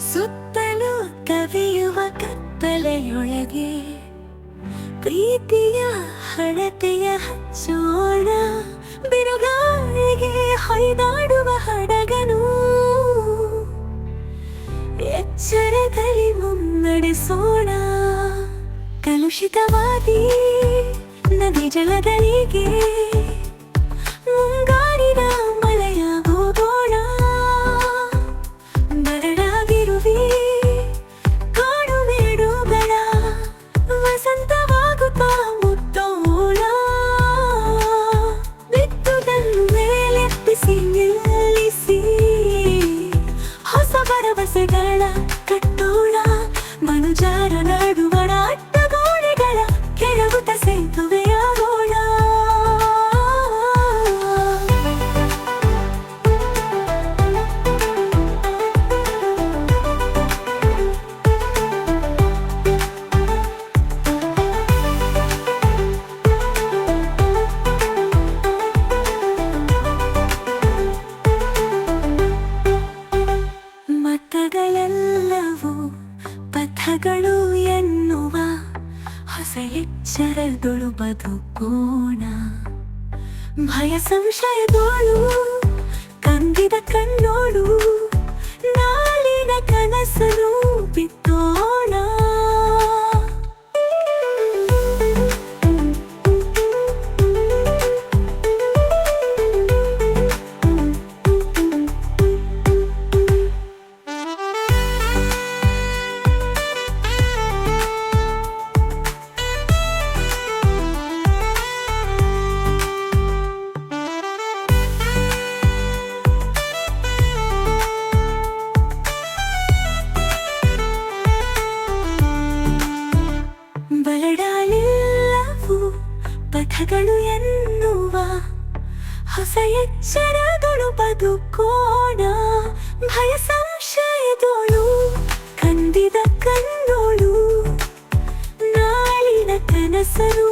ಸುತ್ತಲೂ ಕವಿಯುವ ಕತ್ತಲೆಯೊಳಗೆ ಪ್ರೀತಿಯ ಹಣತೆಯ ಹಚ್ಚೋಣ ಬಿರುಗಾಳಿಗೆ ಹೊಯ್ದಾಡುವ ಹಡಗನು ಎಚ್ಚರದಲ್ಲಿ ಮುನ್ನಡೆಸೋಣ. ಕಲುಷಿತವಾದಿ ನದಿ ಜಲಗಳಿಗೆ ಭರವಸೆಗಳ ಕಟ್ಟೋಣ ಮನುಜರ ನಡುವಣ ಪಥಗಳು ಎನ್ನುವ ಹೊಸ ಎಚ್ಚರದೊಳು ಬದುಕೋಣ. ಭಯ ಸಂಶಯದೋಳು ಕಂದಿದ ಕಣ್ಣೋಳು ನಾಳಿನ ಕನಸನು ಪಾಠಗಳು ಎನ್ನುವ ಹೊಸ ಎಚ್ಚರಗಳು ಬದುಕೋಣ. ಭಯ ಸಂಶಯದೋಳು ಕಂದಿದ ಕಣ್ಣೋಳು ನಾಳಿನ ಕನಸರು